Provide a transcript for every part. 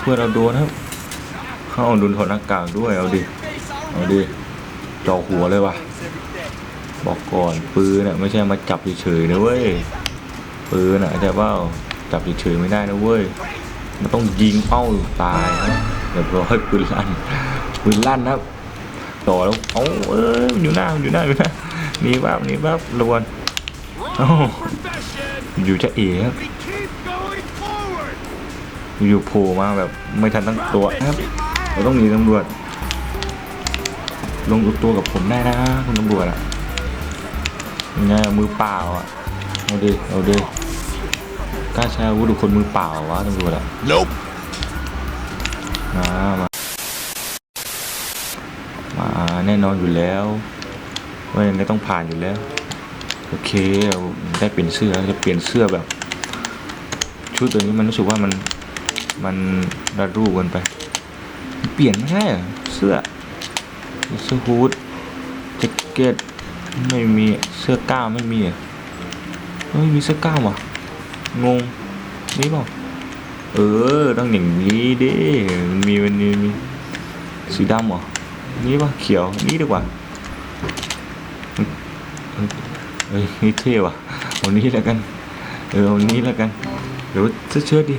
เพื่อนเราโดนครับเข้าโดนถอดหน้ากากด้วยเอาดิเอาดิจอหัวเลยว่ะบอกก่อนปืนน่ะไม่ใช่มาจับเฉยๆนะเว้ยปืนน่ะแต่ว่าจับเฉยๆไม่ได้นะเว้ยมันต้องยิงเป้าตายนะเดี๋ยวร้อยปืนลั่นปืนลั่นนะต่อแล้วเอ้าเอ้ยอยู่หน้าอยู่หน้าอยู่หน้านี่บ้านี่บ้ารวังเอ้อยู่จะเอ๋ครับ อยู่โผล่มาแบบไม่ทันตั้งตัวนะครับเราต้องหนีตำรวจ ลงตัวกับผมได้นะคุณตำรวจอะยังไงอะมือเปล่าอะเอาดิเอาดิกล้าใช้อาวุธหรือคนมือเปล่าวะตำรวจอะ Nope. มามามาแน่นอนอยู่แล้วว่ายังไงต้องผ่านอยู่แล้ว โอเคเราได้เปลี่ยนเสื้อจะเปลี่ยนเสื้อแบบ ชุดตัวนี้มันรู้สึกว่ามัน มันระรูกันไป เปลี่ยนไม่ได้เหรอเสื้อเสื้อฮูดแจ็คเก็ตไม่มีเสื้อกล้ามไม่มีอะไม่มีเสื้อกล้ามว่ะงงนี่เปล่เออต้องอย่างนี้ดิมีมันมีสีดำเหรอนี่ป่ะเขียวนี่ดีกว่าเอ้ยนี่เท่ว่ะเอานี้แล้วกันเออเอานี้แล้วกันเดี๋ยวเสื้อเชิ้ตดิ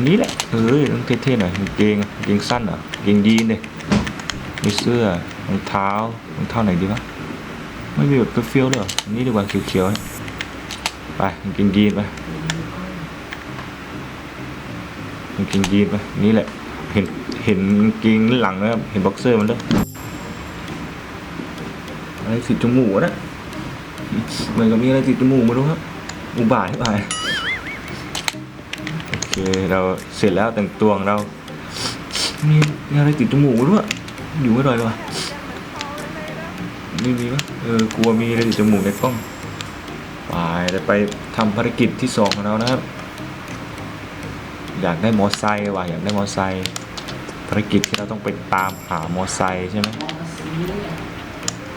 นนี้แหละเออต้องเท่ๆหน่อยกางเกงอะกางเกงสั้นเหรอะกางเกงยีนเลยมีเสื้อรองเท้ารองเท้าไหนดีวะไม่มีแบบเฟี้ยวๆเลยเหรออันนี้ดีกว่าเขียวๆไปกางเกงยีนไปกางเกงยีนไปนี่แหละเห็นเห็นกางเกงหลังนะครับเห็นบ็อกเซอร์มันด้วยอะไรติดจมูกวะนะเหมือนกับมีอะไรติดจมูกไมาดูครับอุบาทอุบาท โอเคเราเสร็จแล้วแต่งตัวของเรา มีมีอะไรติดจมูกด้วย อยู่ไม่ได้เลยวะไม่มีปะเออกลัวมีอะไรติดจมูกในกล้องไปเราไปทำภารกิจที่สองของเรานะครับ อยากได้มอไซค์ว่ะอยากได้มอไซค์ภารกิจที่เราต้องไปตามหามอไซค์ใช่ไหม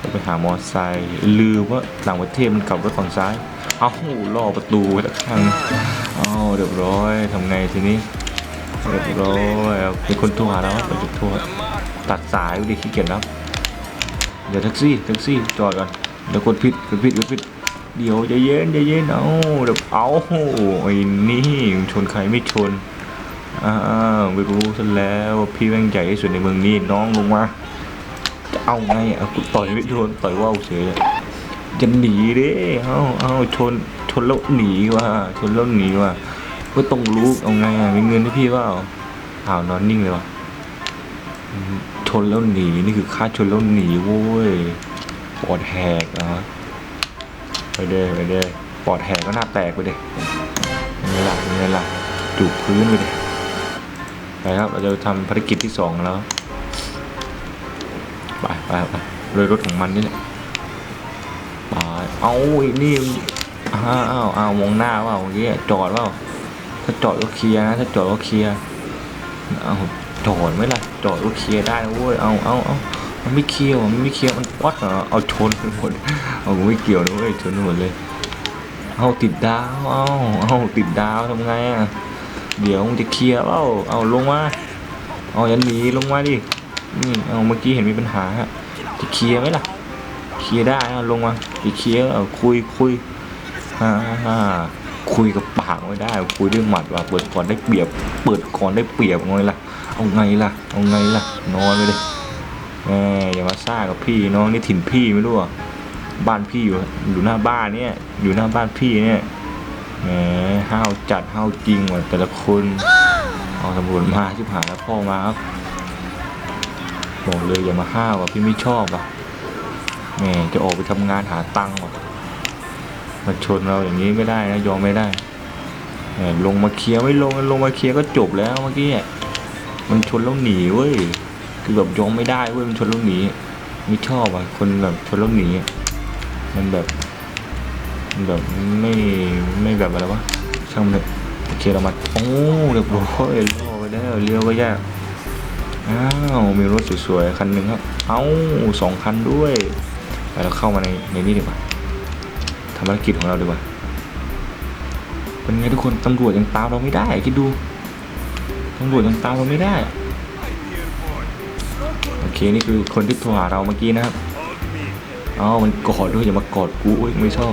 ต้องไปหามอไซค์ลืมว่าต่างประเทศมันกลับรถฝั่งซ้าย เอ้าล่อประตูไว้ตะข้าง เอ้าเรียบร้อยทำไงทีนี้เรียบร้อยเอาเป็นคนโทรหาแล้วเป็นคนโทรตัดสายดิขี้เกียจแล้วเดี๋ยวแท็กซี่แท็กซี่จอดก่อนเดี๋ยวกดผิดกดผิดกดผิดเดี๋ยวใจเย็นใจเย็นเอาเดี๋ยวเอาไอ้นี่ชนใครไม่ชนอ้าวไม่รู้ซะแล้วว่าพี่แม่งใหญ่ที่สุดในเมืองนี้น้องลงมาจะเอาไงเอากูต่อยไม่โดนต่อยว่าวเฉยเลยจะหนีเด้เอาเอาชนชนแล้วหนีว่ะชนแล้วหนีว่ะ ก็ต้องรู้เอาไงอะมีเงินให้พี่ว่าอ้าวนอนนิ่งเลยวะชนแล้วหนีนี่คือค่าชนแล้วหนีโว้ยปอดแหกอะไปเด้ไปเด้ปอดแหกก็หน้าแตกไปเด้ยังไงล่ะยังไงล่ะจูบพื้นไปเด้ไปครับเราจะทำภารกิจที่สองแล้วไปไปไปเลยรถของมันนี่แหละตายเอาไอ้นี่อ้าวอ้าวมองหน้าเปล่าเมื่อกี้จอดเปล่า ถ้าจอดก็เคลียร์นะถ้าจอดก็เคลียร์เอาจอดไหมล่ะจอดก็เคลียร์ได้นะเว้ยเอาเอาเอามันไม่เคลียร์มันไม่เคลียร์มันป๊อดเหรอเอาชนไปหมดเอาไม่เกี่ยวนะเว้ยชนหมดเลยเอาติดดาวเอาเอาติดดาวทำไงอะเดี๋ยวมึงจะเคลียร์เปล่าเอาลงมาเอาอย่าหนีลงมาดินี่เอาเมื่อกี้เห็นมีปัญหาฮะจะเคลียร์ไหมล่ะเคลียร์ได้ลงมาไปเคลียร์เอาคุยคุยฮ่าฮ่าคุยกับ ปากไม่ได้คุยด้วยหมัดว่าเปิดก่อนได้เปรียบ เปิดก่อนได้เปรียบไงล่ะ เอาไงล่ะ เอาไงล่ะ นอนไปเลยแหมอย่ามาซ่ากับพี่น้องนี่ถิ่นพี่ไม่รู้อะบ้านพี่อยู่อยู่หน้าบ้านเนี่ยอยู่หน้าบ้านพี่เนี่ยแหมห้าวจัดห้าวจริงว่ะแต่ละคนเอาตำรวจมาชิบหายแล้วพ่อมาครับบอกเลยอย่ามาห้าวอะพี่ไม่ชอบอะแหมจะออกไปทำงานหาตังค์ว่ะมาชนเราอย่างนี้ไม่ได้นะยอมไม่ได้ ลงมาเคลียร์ไม่ลงลงมาเคลียร์ก็จบแล้วเมื่อกี้มันชนแล้วหนีเว้ยคือแบบยอมไม่ได้เว้ยมันชนแล้วหนีไม่ชอบอะคนแบบชนแล้วหนีมันแบบมันแบบไม่ไม่แบบอะไรวะช่างมันเถอะโอเคเรามาโอ้เรียบร้อยล่อไปแล้วเลี้ยวก็ยากอ้าวมีรถสวยๆคันหนึ่งครับเอ้าสองคันด้วยไปเราเข้ามาในในนี้ดีกว่าทำภารกิจของเราดีกว่า เป็นไงทุกคนตำรวจยังตามเราไม่ได้คิดดูตำรวจยังตามเราไม่ได้ โอเคนี่คือคนที่โทรหาเราเมื่อกี้นะครับอ้ามันกอดด้วยอย่ามากอดกูอุ้ยไม่ชอบ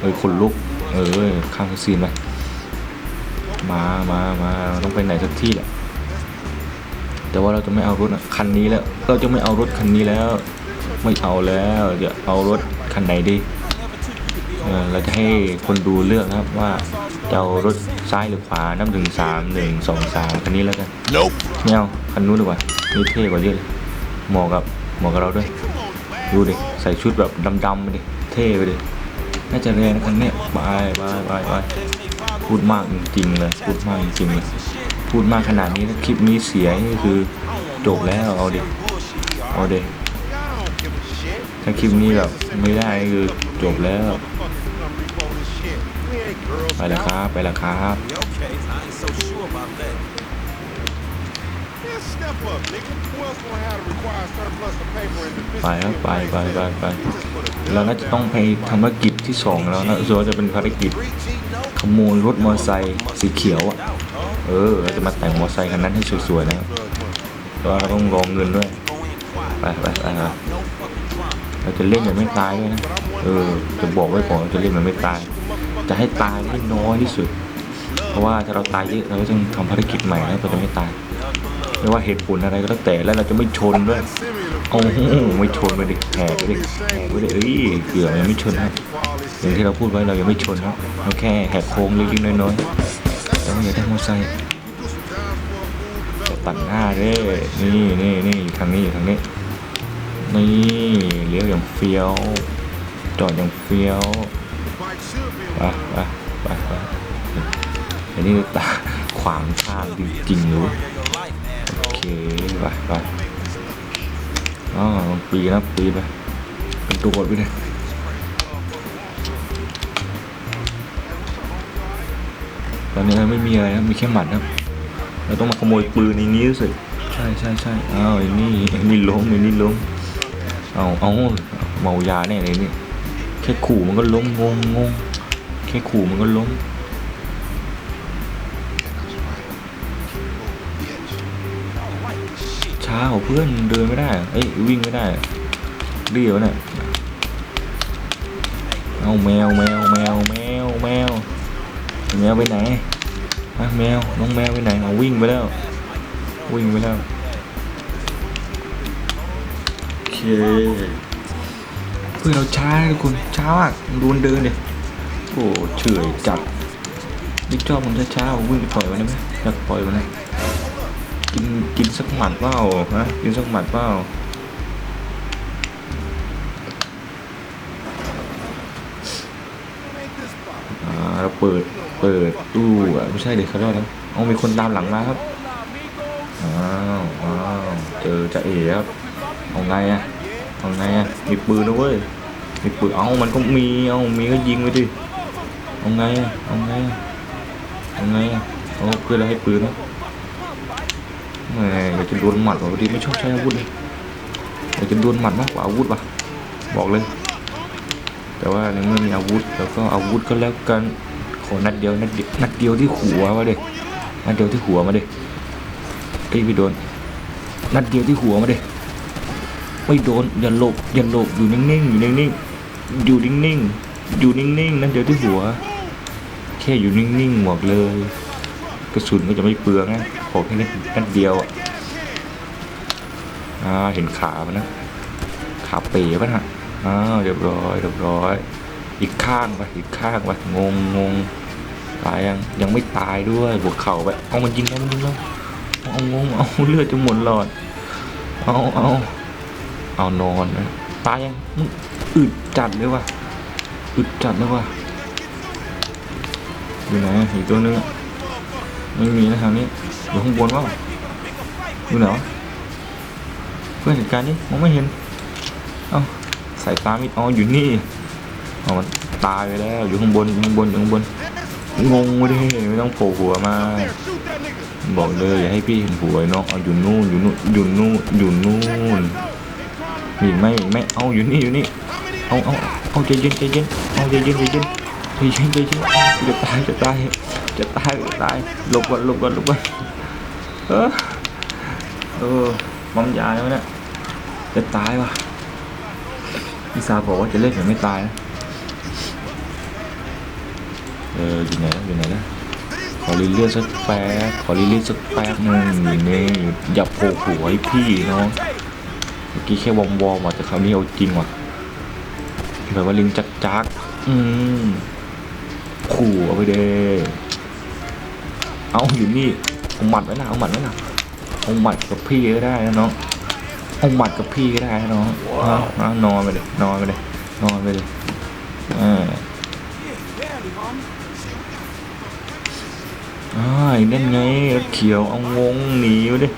เอ้ยขนลุกเออข้างซีนไปมามามาเราต้องไปไหนสักที่แหละแต่ว่าเราจะไม่เอารถคันนี้แล้ว เราจะไม่เอารถคันนี้แล้ว ไม่เอาแล้วจะเอารถคันไหนดี เออเราจะให้คนดูเลือกนะครับว่าจะเอารถซ้ายหรือขวานับหนึ่งสามหนึ่งสองสามคันนี้แล้วกัน Nope. ไม่เอาคันนู้นดีกว่านี่เท่กว่าเยอะเลยเหมาะกับเหมาะกับเราด้วยดูดิใส่ชุดแบบดำๆไปดิเท่ไปดิน่าจะแรงนะคันเนี้ยบายบายบายบายพูดมากจริงๆเลยพูดมากจริงๆเลยพูดมากขนาดนี้ถ้าคลิปนี้เสียนี่คือจบแล้วเอาดิเอาดิถ้าคลิปนี้แบบไม่ได้นี่คือจบแล้ว ไปแล้วครับ ไปแล้วครับไปครับไปไปไปไปเราน่าจะต้องไปทำภารกิจที่สองแล้วนะส่วนจะเป็นภารกิจขโมยรถมอเตอร์ไซค์สีเขียวอะเออเราจะมาแต่งมอเตอร์ไซค์คันนั้นให้สวยๆนะครับแต่ว่าเราต้องรองเงินด้วยไปไปไปไปเราจะเล่นแบบไม่ตายด้วยนะเออจะบอกไว้ก่อนเราจะเล่นแบบไม่ตาย จะให้ตายให้น้อยที่สุด เพราะว่าถ้าเราตายเยอะเราก็ต้องทำภารกิจใหม่แล้วเราจะไม่ตายไม่ว่าเหตุผลอะไรก็แล้วแต่แล้วเราจะไม่ชนด้วยโอ้โหไม่ชนไปดิแหกไปดิแหกไปดิเอ้ยเกือบยังไม่ชนครับอย่างที่เราพูดไว้เรายังไม่ชนครับเราแค่แหกโค้งเล็กๆน้อยๆแต่ว่าอย่าได้มอเตอร์ไซค์ตัดหน้าเด้นี่นี่นี่อยู่ทางนี้อยู่ทางนี้นี่เลี้ยวอย่างเฟี้ยว จอดอย่างเฟี้ยว ไปไปไปไปอันนี้ตาขวางทางจริงๆเลยโอเคไปไปอ๋อปีนะปีไปเป็นตัวกดไปเลยตอนนี้ไม่มีอะไรครับมีแค่หมัดครับเราต้องมาขโมยปืนในนี้สิใช่ใช่ใช่อ้าวไอ้นี่ไอ้นี่ล้มไอ้นี่ล้มเอาเอาเมายาแน่เลยนี่แค่ขู่มันก็ล้มงงงง แค่ขู่มันก็ล้ม ช้ากว่าเพื่อนเดินไม่ได้ เอ้ยวิ่งไม่ได้เรียวเนี่ยเอาแมวแมวแมวแมวแมวแมวไปไหนฮะแมวน้องแมวไปไหนเอาวิ่งไปแล้ว วิ่งไปแล้วโอเคเพื่อนเราช้าทุกคนช้ามากดูนเดินดิโอ้เฉอยจัดนี่ชอบมันช้าๆวิ่งปล่อยมันได้ไหมอยากปล่อยมันนะกินกินสักหมัดเปล่าฮะกินสักหมัดเปล่าอ่าเราเปิดเปิดตู้อะไม่ใช่เด็กเขาเรียกว่าอะเอามีคนตามหลังมาครับอ้าวอ้าวเจอจะเอ๋ครับเอาไงอะเอาไงอะมีปืนนะเว้ยมีปืนเอามันก็มีเอามีก็ยิงไปดิ เอาไงอะเอาไงอะเอาไงอะเอาเพื่อนเราให้ปืนนะแหมอยากจะโดนหมัดว่ะพอดีไม่ชอบใช้อาวุธเลยอยากจะโดนหมัดมากกว่าอาวุธว่ะบอกเลย แต่ว่าในเมื่อมีอาวุธแล้วก็อาวุธก็แล้วกันขอนัดเดียวนัดเดียวนัดเดียวที่หัวมาเด็นัดเดียวที่หัวมาเด็เอ้ยไม่โดนนัดเดียวที่หัวมาเด็กไม่โดนอย่าหลบอย่าหลบอยู่นิ่งๆอยู่นิ่งๆอยู่นิ่งๆอยู่นิ่งๆนัดเดียวที่หัว ค่อยู่นิ่งๆบอกเลย กระสุนก็จะไม่เปลืองนะขอแค่นัดนัดเดียวอะอ่าเห็นขามันนะขาเป๋ปะนะอ้าวเรียบร้อยเรียบร้อย อีกข้างไปอีกข้างไปงงงงตายยังยังไม่ตายด้วยบวเข่าไปเอามันยิงแล้วมันยิงแล้วเอางงเอาเลือดจะหมดหลอดเอาเอาเอานอนนะตายยังอึดจัดเลยว่ะอึดจัดเลยว่ะ อยู่ไหนอีกตัวนึงอะไม่มีนะทางนี้อยู่ข้างบนว่าอยู่ไหนวะเพื่อนเหตุการณ์นี้มองไม่เห็น เอ้าสายตาไม่อ๋ออยู่นี่อ๋อมันตายไปแล้วอยู่ข้างบนอยู่ข้างบนอยู่ข้างบนงงเลยไม่ต้องโผล่หัวมาบอกเลยอย่าให้พี่เห็นหัวไอ้น้องเอาอยู่นู่นอยู่นู่นอยู่นู่นอยู่นู่นมีไหมมีไหมเอาอยู่นี่อยู่นี่เอาเอาเอาใจเย็นใจเย็นเอาใจเย็นใจเย็นใจเย็นใจเย็น จะตายจะตายจะตายจะตายหลบก่อนหลบก่อนหลบก่อนเออเออมัมยาแล้วเนี่ยจะตายว่ะพี่สาวบอกว่าจะเล่นแต่ไม่ตายนะเอออยู่ไหนแล้วอยู่ไหนแล้วขอรีเลียสักแป๊บขอรีเลียสักแป๊บหนึ่งนี่อย่าโผล่หัวให้พี่เนาะเมื่อกี้แค่วอมวอมๆว่ะแต่คราวนี้เอาจริงว่ะแบบว่าลิงจักจักอืม ขู่เอาไปเด้เอาอยู่นี่เอาหมัดไว้นะเอาหมัดไว้นะเอาหมัดกับพี่ก็ได้นะน้องเอาหมัดกับพี่ก็ได้นะน้องเอาเอานอนไปเลยนอนไปเลยนอนไปเลยอ่าอ่าไอ้นั่นไงรถเขียวเอางงหนีไปดิ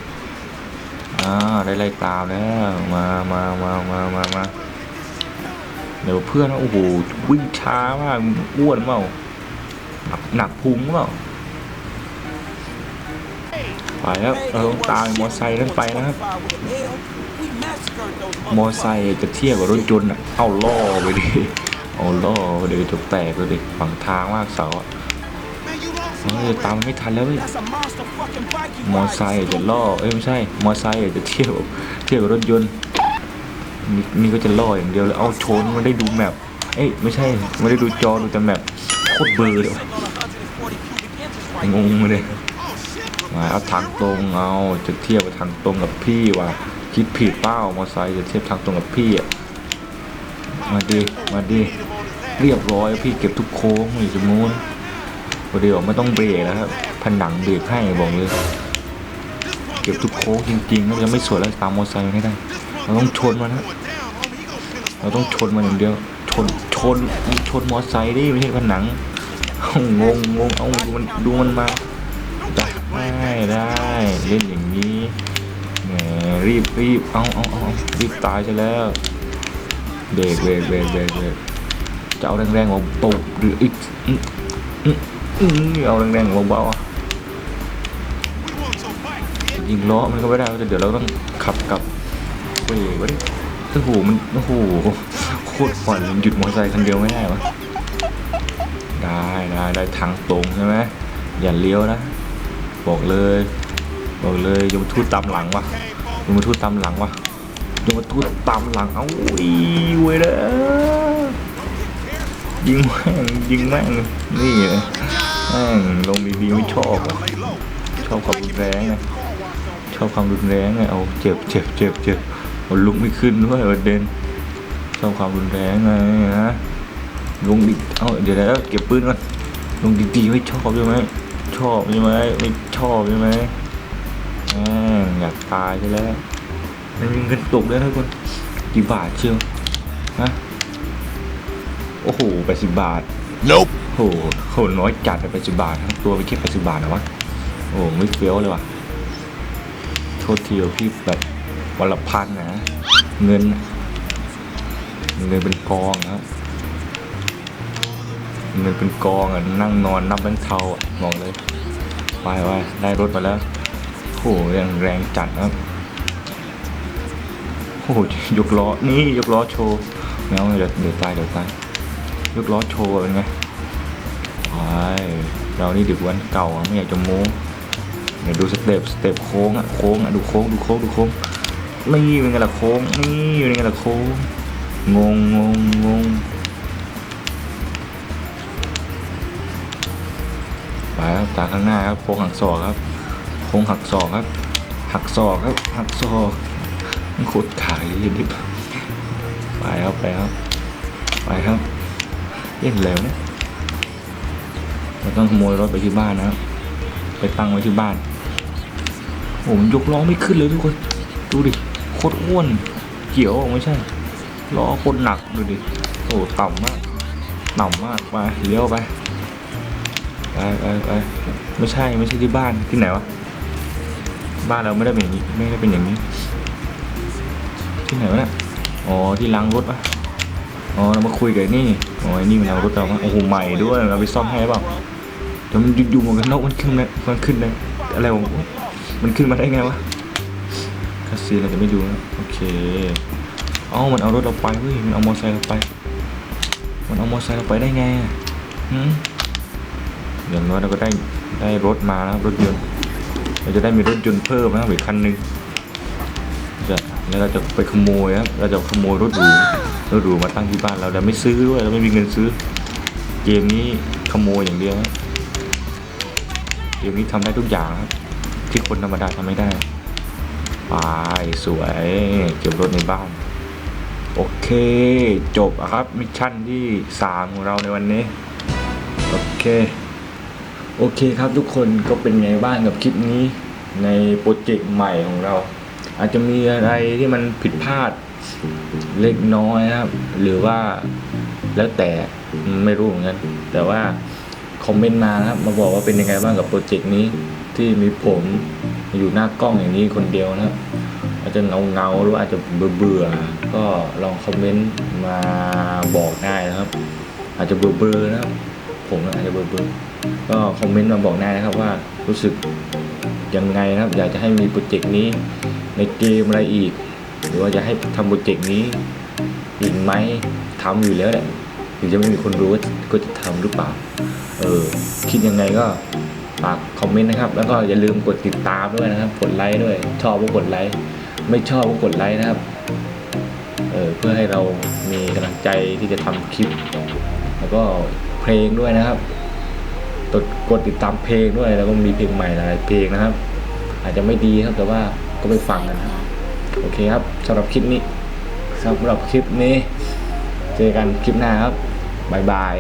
อ่าได้ไล่ตามแล้วมามามามามามาเดี๋ยวเพื่อนว่าโอ้โหวิ่งช้ามากอ้วนเปล่า หนักหนักพุงเปล่าไปแล้วเราต้องตามมอไซค์นั้นไปนะครับ มอไซค์จะเทียบกับรถยนต์อะเอาล่อไปดิเอาล่อไปดิจะแตกเลยดิฝั่งทางมากเสาอะเฮ้ยตามไม่ทันแล้วเว้ยมอไซค์จะล่อเอ้ยไม่ใช่ มอไซค์จะเที่ยวเที่ยวกับรถยนต์นี่นี่ก็จะล่ออย่างเดียวเลยเอาชนมันได้ดูแมพเอ้ยไม่ใช่ไม่ได้ดูจอดูแต่แมพ ตรเบลอเลยงงเลยมาเอาทางตรงเอาจะเทียบทางตรงกับพี่ว่ะคิดผิดเป้ามอไซค์จะเทียบทางตรงกับพี่อะมาดีมาดีเรียบร้อยพี่เก็บทุกโค้งไม่จะมูนปรเดี๋ยวไม่ต้องเบรกแล้วครับผนังเบรกให้บอกเลยเก็บทุกโค้งจริงๆแล้วจะไม่สวยแล้วตามมอไซค์มันให้ได้ เราต้องชนมันนะเราต้องชนมันอย่างเดียวชนชนชนมอไซค์ดิไม่ใช่ผนัง งงงงเอาดูมันดูมันมาได้ได้เล่นอย่างนี้แหมรีบรีบเอาเอาเอารีบตายจะแล้วเบรกเบรกเบรกเบรกเบรกจะเอาแรงๆมาตบหรืออีกอื้ออื้ออื้อเอาแรงๆเบาๆยิงล้อมันก็ไม่ได้แต่เดี๋ยวเราต้องขับกลับเว้ยวะดิโอ้โหมันโอ้โหโคตรฝันหยุดมอเตอร์ไซค์คันเดียวไม่ได้วะ ได้ได้ได้ทางตรงใช่ไหมอย่าเลี้ยวนะ บอกเลย บอกเลยยมทูตตามหลังวะยมทูตตามหลังวะยมทูตตามหลัง เอ้าอีเว้ยเด้อยิงแม่งยิงแม่งนี่เลยแม่งลงบีบีไม่ชอบชอบความรุนแรงไงชอบความรุนแรงไงเอาเจ็บเจ็บเจ็บเจ็บเอาลุกไม่ขึ้นด้วยประเด็นชอบความรุนแรงไงนะ ลงดิเอาเดี๋ยวแล้วเก็บปืนก่อนลงดีๆไม่ชอบใช่ไหมชอบใช่ไหมไม่ชอบใช่ไหมแหมอยากตายใช่แล้วมันมีเงินตกด้วยนะทุกคนกี่บาทเชียวฮะโอ้โหแปดสิบบาท Nope. โอ้โหโหน้อยจัดไปแปดสิบบาททั้งตัวไปแค่แปดสิบบาทนะวะโอ้โหไม่เฟี้ยวเลยว่ะโทษทีว่าพี่แบบวันละพันนะ เงินน่ะเงินเป็นกองครั บเงินเป็นกองอะนั่งนอนนับแบงค์เทาอะบอกเลยไปไปได้รถมาแล้วโอ้โหแรงแรงจัดนะครับโอ้โหยกล้อนี่ยกล้อโชว์แมวเดี๋ยวเดี๋ยวตายเดี๋ยวตายยกล้อโชว์เป็นไงไปเรานี่ดึกวันเก่าไม่อยากจะโม้เดี๋ยวดูสเต็ปสเต็ปโค้งอะโค้งอะดูโค้งดูโค้งดูโค้งนี่เป็นไงล่ะโค้งนี่เป็นไงล่ะโค้งงงงงงง ไปครับตาข้างหน้าครับโค้งหักศอกครับโค้งหักศอกครับ หักศอกครับ หักศอกมันโคตรขายเลยดิไปครับไปครับไปครับเล่นแล้วเนี่ยเราต้องขโมยรถไปที่บ้านนะครับไปตั้งไว้ที่บ้านโอ้มันยกล้อไม่ขึ้นเลยทุกคนดูดิโคตรอ้วนเกี่ยวไม่ใช่ล้อโคตรหนักดูดิโอ้ต่ำมากต่ำมากไปเลี้ยวไป ไปไปไปไม่ใช่ไม่ใช่ที่บ้านที่ไหนวะบ้านเราไม่ได้เป็นอย่างนี้ไม่ได้เป็นอย่างนี้ ที่ไหนวะเนี่ยอ๋อที่ล้างรถวะอ๋อเรามาคุยกับนี่อ๋อนี่มันล้ารถเราวะโอ้โหใหม่ด้วยเราไปซ่อมให้เปล่าแต่มันอยู่หมวกกันน็อกมันขึ้นนะมันขึ้นนะอะไรวะมันขึ้นมาได้ไงวะคาซีเราจะไม่ดูนะโอเคเอ้ามันเอารถเราไปเว้ยมันเอามอเตอร์ไซค์เราไป มันเอามอเตอร์ไซค์เราไปได้ไงอะหืม อย่างน้อยเราก็ได้ได้รถมาแล้วรถยนต์เราจะได้มีรถยนต์เพิ่มนะอีกคันหนึ่งจะแล้วเราจะไปขโมยครับเราจะขโมยรถหรูรถหรูมาตั้งที่บ้านเราแต่ไม่ซื้อด้วยเราไม่มีเงินซื้อ เกมนี้ขโมยอย่างเดียวเกมนี้ทำได้ทุกอย่างครับที่คนธรรมดาทำไม่ได้ไปสวยเก็บรถในบ้าน โอเค จบครับมิชชั่นที่ 3 ของเราในวันนี้ โอเค โอเคครับทุกคนก็เป็นไงบ้างกับคลิปนี้ในโปรเจกต์ใหม่ของเรา อาจจะมีอะไรที่มันผิดพลาดเล็กน้อยครับ หรือว่าแล้วแต่ไม่รู้เหมือนกันแต่ว่าคอมเมนต์มาครับ มาบอกว่าเป็นยังไงบ้างกับโปรเจกต์นี้ที่มีผมอยู่หน้ากล้องอย่างนี้คนเดียวนะครับอาจจะเงาเงาหรืออาจจะเบื่อเบื่อๆก็ลองคอมเมนต์มาบอกได้นะครับ อาจจะเบื่อเบื่อๆนะครับ ผมอาจจะเบื่อเบื่อๆ ก็คอมเมนต์มาบอกได้นะครับว่ารู้สึกยังไงนะครับ อยากจะให้มีโปรเจกต์นี้ในเกมอะไรอีก หรือว่าจะให้ทำโปรเจกต์นี้อีกไหมทำอยู่แล้วแหละหรือจะไม่มีคนรู้ว่าก็จะทำหรือเปล่า เออ คิดยังไงก็ฝากคอมเมนต์นะครับ แล้วก็อย่าลืมกดติดตามด้วยนะครับ กดไลค์ด้วย ชอบก็กดไลค์ ไม่ชอบก็กดไลค์นะครับ เออ เพื่อให้เรามีกำลังใจที่จะทำคลิป แล้วก็เพลงด้วยนะครับ กดกดติดตามเพลงด้วยแล้วก็มีเพลงใหม่หลายเพลงนะครับ อาจจะไม่ดีครับแต่ว่าก็ไปฟังกันนะครับโอเคครับสำหรับคลิปนี้สำหรับคลิปนี้ เจอกันคลิปหน้าครับบายบาย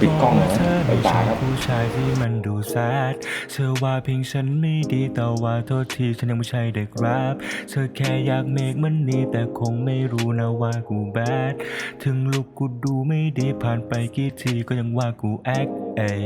ปิดกล้องเลยนะเธอบ๊ายบายครับไม่ใช่ผู้ชายที่มันดูแซดเธอว่าเพียงฉันไม่ดีแต่ว่าโทษทีฉันยังไม่ใช่เด็กแรปเธอแค่อยากเมกมันดีแต่คงไม่รู้นะว่ากูแบด ถึงลูกกูดูไม่ดีผ่านไปกี่ทีก็ยังว่ากูแอคเอย